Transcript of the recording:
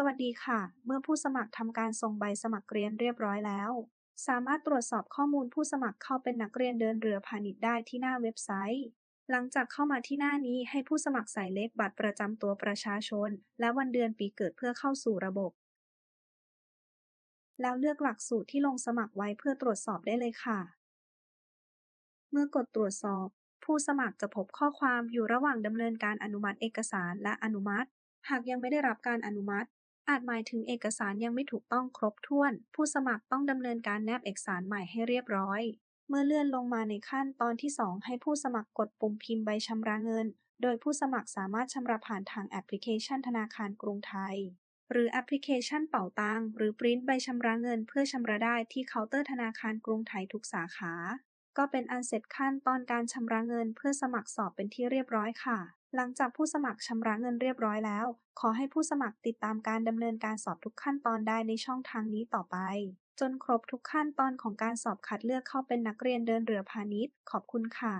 สวัสดีค่ะ เมื่อผู้สมัครทำการส่งใบสมัครเรียนเรียบร้อยแล้ว สามารถตรวจสอบข้อมูลผู้สมัครเข้าเป็นนักเรียนเดินเรือพาณิชย์ได้ที่หน้าเว็บไซต์ หลังจากเข้ามาที่หน้านี้ให้ผู้สมัครใส่เลขบัตรประจำตัวประชาชน และวันเดือนปีเกิดเพื่อเข้าสู่ระบบ แล้วเลือกหลักสูตรที่ลงสมัครไว้เพื่อตรวจสอบได้เลยค่ะ เมื่อกดตรวจสอบ ผู้สมัครจะพบข้อความอยู่ระหว่างดำเนินการอนุมัติเอกสารและอนุมัติ หากยังไม่ได้รับการอนุมัติ อาจหมายถึงเอกสารยังไม่ถูกต้องครบถ้วน ผู้สมัครต้องดำเนินการแนบเอกสารใหม่ให้เรียบร้อย เมื่อเลื่อนลงมาในขั้นตอนที่ 2 ให้ผู้สมัครกดปุ่มพิมพ์ใบชำระเงิน โดยผู้สมัครสามารถชำระผ่านทางแอปพลิเคชันธนาคารกรุงไทย หรือแอปพลิเคชันเป๋าตังหรือปริ้นใบชำระเงินเพื่อชำระได้ที่เคาน์เตอร์ธนาคารกรุงไทยทุกสาขา ก็เป็นอันเสร็จขั้นตอนการชำระเงินเพื่อสมัครสอบเป็นที่เรียบร้อยค่ะ หลังจากผู้สมัครชำระเงินเรียบร้อยแล้ว ขอให้ผู้สมัครติดตามการดำเนินการสอบทุกขั้นตอนได้ในช่องทางนี้ต่อไป จนครบทุกขั้นตอนของการสอบคัดเลือกเข้าเป็นนักเรียนเดินเรือพาณิชย์ ขอบคุณค่ะ